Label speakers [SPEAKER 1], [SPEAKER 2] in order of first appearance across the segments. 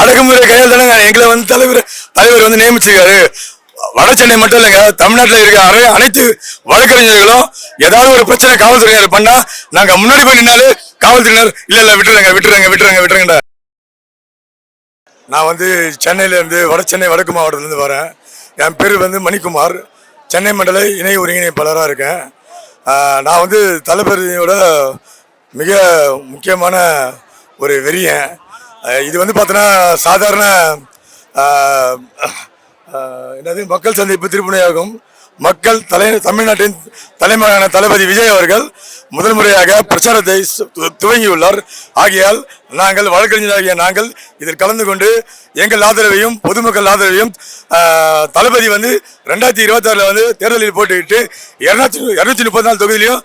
[SPEAKER 1] அடக்குமுறை கையால் தானங்க. எங்களை வந்து தலைவர் தலைவர் வந்து நியமிச்சிருக்காரு. வட சென்னை மட்டும் இல்லைங்க. தமிழ்நாட்டில் இருக்க அரை அனைத்து வழக்கறிஞர்களும் ஏதாவது ஒரு பிரச்சனை காவல்துறையினர் பண்ணா நாங்க முன்னாடி போய் நின்னாலே காவல்துறையினர் இல்ல இல்ல விட்டுருங்க விட்டுருங்க விட்டுருங்க விட்டுருங்க நான் வந்து சென்னையில இருந்து வட சென்னை வடக்கு மாவட்டத்திலருந்து வரேன். என் பேர் வந்து மணிக்குமார். சென்னை மண்டல இணை ஒருங்கிணைப்பாளராக இருக்கேன். நான் வந்து தளபதியோட மிக முக்கியமான ஒரு வெறியன். இது வந்து பார்த்தோன்னா சாதாரண என்னது மக்கள் சந்திப்பு திருப்புனையாகும். மக்கள் தலை தமிழ்நாட்டின் தலைமையான தளபதி விஜய் அவர்கள் முதல் முறையாக பிரச்சாரத்தை சு- துவங்கியுள்ளார். ஆகையால் நாங்கள் வழக்கறிஞராகிய நாங்கள் இதில் கலந்து கொண்டு எங்கள் ஆதரவையும் பொதுமக்கள் ஆதரவையும் தளபதி வந்து ரெண்டாயிரத்தி இருபத்தாறில் வந்து தேர்தலில் போட்டுக்கிட்டு இரநூத்தி இருநூத்தி முப்பத்தி நாலு தொகுதியிலையும்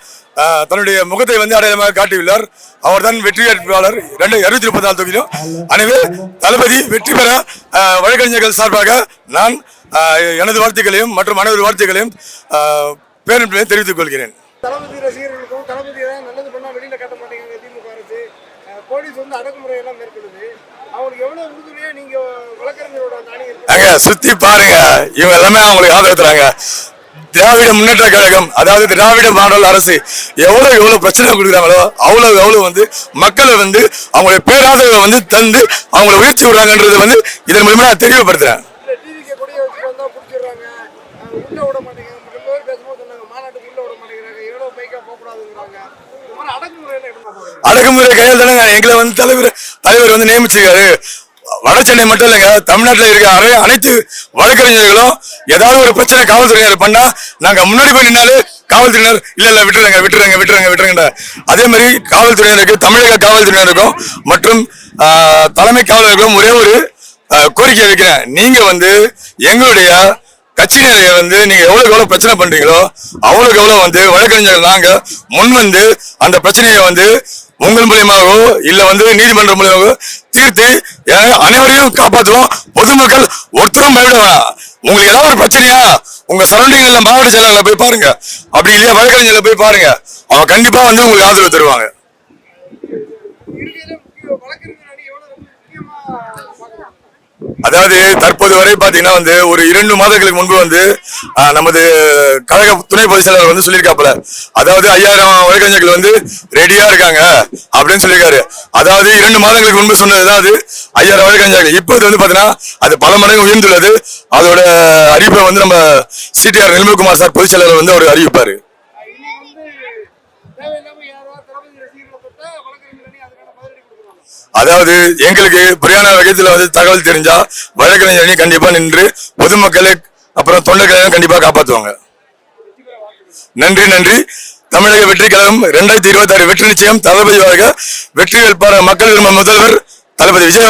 [SPEAKER 1] தன்னுடைய முகத்தை வந்து அடையாளமாக காட்டியுள்ளார். அவர்தான் வெற்றி வேட்பாளர். ரெண்டு இருநூத்தி முப்பத்தி நாலு தொகுதியிலும். எனவே தளபதி வெற்றி பெற வழக்கறிஞர்கள் சார்பாக நான் எனது வாழ்த்துக்களையும் மற்றும் அனைவரு வாழ்த்துக்களையும் ஆஹ், பேரன்பையும் தெரிவித்துக் கொள்கிறேன். சுத்தி பாருங்க. இவங்க எல்லாமே அவங்களுக்கு ஆதரவு தராங்க திராவிட முன்னேற்ற கழகம் அதாவது திராவிட மாடல் அரசு எவ்வளவு எவ்வளவு பிரச்சனை கொடுக்குறாங்களோ அவ்வளவு எவ்வளவு வந்து மக்களை வந்து அவங்களுடைய பேராதரவை வந்து தந்து அவங்களை உயர்த்தி விடுறாங்கன்றது வந்து இதன் மூலமா நான் தெளிவுபடுத்துறேன்.
[SPEAKER 2] அடக்குமுறை
[SPEAKER 1] கையால் தானங்க எங்களை வந்து தலைவர் தலைவர் வந்து நியமிச்சிருக்காரு. வட சென்னை மட்டும் இல்லைங்க தமிழ்நாட்டில் இருக்க அரை அனைத்து வழக்கறிஞர்களும் ஏதாவது ஒரு பிரச்சனை காவல்துறையினர் பண்ணா நாங்க முன்னாடி போய் நின்னாலே காவல்துறையினர் இல்ல இல்ல விட்டுருங்க விட்டுருங்க விட்டுருங்க விட்டுருங்க அதே மாதிரி காவல்துறையினருக்கு தமிழக காவல்துறையினருக்கும் மற்றும் ஆஹ், தலைமை காவலர்களுக்கும் ஒரே ஒரு கோரிக்கை வைக்கிறேன். நீங்க வந்து எங்களுடைய கட்சியினரை வந்து நீங்க எவ்வளவுக்கு எவ்வளவு பிரச்சனை பண்றீங்களோ அவ்வளவுக்கு எவ்வளவு வந்து வழக்கறிஞர்கள் நாங்க முன் வந்து அந்த பிரச்சனையை வந்து உங்கள் மூலியமாகவோ இல்ல வந்து நீதிமன்றம் மூலியமாகவோ தீர்த்து அனைவரையும் காப்பாற்றுவோம் பொதுமக்கள் ஒருத்தரும் பயப்பட வேணாம் உங்களுக்கு ஏதாவது ஒரு பிரச்சனையா? உங்க சரௌண்டிங்ல மாவட்ட செயலாளர்களை போய் பாருங்க. அப்படி இல்லையா வழக்கறிஞர்ல போய் பாருங்க. அவங்க கண்டிப்பா வந்து உங்களுக்கு ஆதரவு தருவாங்க. அதாவது தற்போது வரை பாத்தீங்கன்னா வந்து ஒரு இரண்டு மாதங்களுக்கு முன்பு வந்து ஆஹ், நமது கழக துணை பொதுச் செயலாளர் வந்து சொல்லியிருக்காப்புல. அதாவது ஐயாயிரம் வழக்கறிஞர்கள் வந்து ரெடியா இருக்காங்க அப்படின்னு சொல்லியிருக்காரு. அதாவது இரண்டு மாதங்களுக்கு முன்பு சொன்னதுதான் அது. ஐயாயிரம் வழக்கறிஞர்கள். இப்போது வந்து பாத்தீங்கன்னா அது பல மடங்கு உயர்ந்துள்ளது. அதோட அறிவிப்பை வந்து நம்ம சிடிஆர் நிர்மல்குமார் சார் பொதுச் செயலாளர் வந்து அவர் அறிவிப்பாரு. அதாவது எங்களுக்கு புரியான வகையத்தில் வந்து தகவல் தெரிஞ்சா வழக்கறிஞர் கண்டிப்பா நின்று பொதுமக்களை அப்புறம் தொண்டர்களையும் கண்டிப்பா காப்பாத்துவாங்க. நன்றி நன்றி. தமிழக வெற்றி கழகம் இரண்டாயிரத்தி இருபத்தி ஆறு வெற்றி நிச்சயம். தளபதி வாழ்க வெற்றி வேட்பாளர் மக்கள் விரும்ப முதல்வர் தளபதி விஜய்